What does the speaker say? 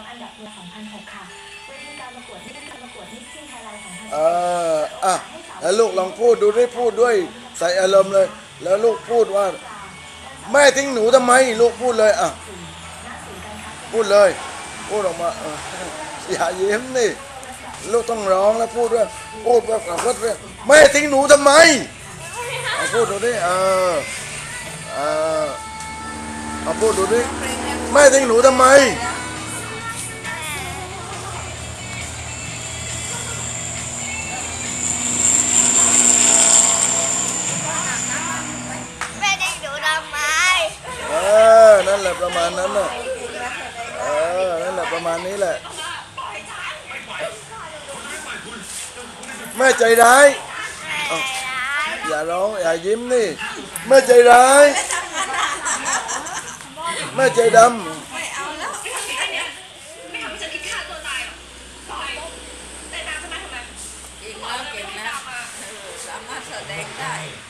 องอันดับเมื่อ2006 ค่ะเวทีการประกวดที่การประกวดมิสซิ่งไทยแลนด์เอ2006ออะแล้วลูกลองพูดดูได้พูดด้วยใส่อารมณ์เลย แล้วลูกพูดว่า แม่ทิ้งหนูทำไม ลูกพูดเลยอะพูดเลย พูดออกมาอย่ายิ้มนี่ลูกต้องร้องแล้วพูดด้วยพูดว่าขอโทษด้วยแม่ทิ้งหนูทำไมพูดดูดิเออเออเอาพูดดูดิแม่ทิ้งหนูทำไม ละประมาณนั้นน่ะเออนั่นแหละประมาณนี้แหละ แม่ใจร้ายแม่ร้ายอย่าร้องอย่ายิ้มนี่ แม่ใจร้าย แม่ใจดไม่เอาแล้วไม่ทำให้ฉันคิดฆ่าตัวตายหรอกปล่อยแต่น้ำทำไมทำไมจริงแล้วเก่งนะเออสามารถแสดงได้เ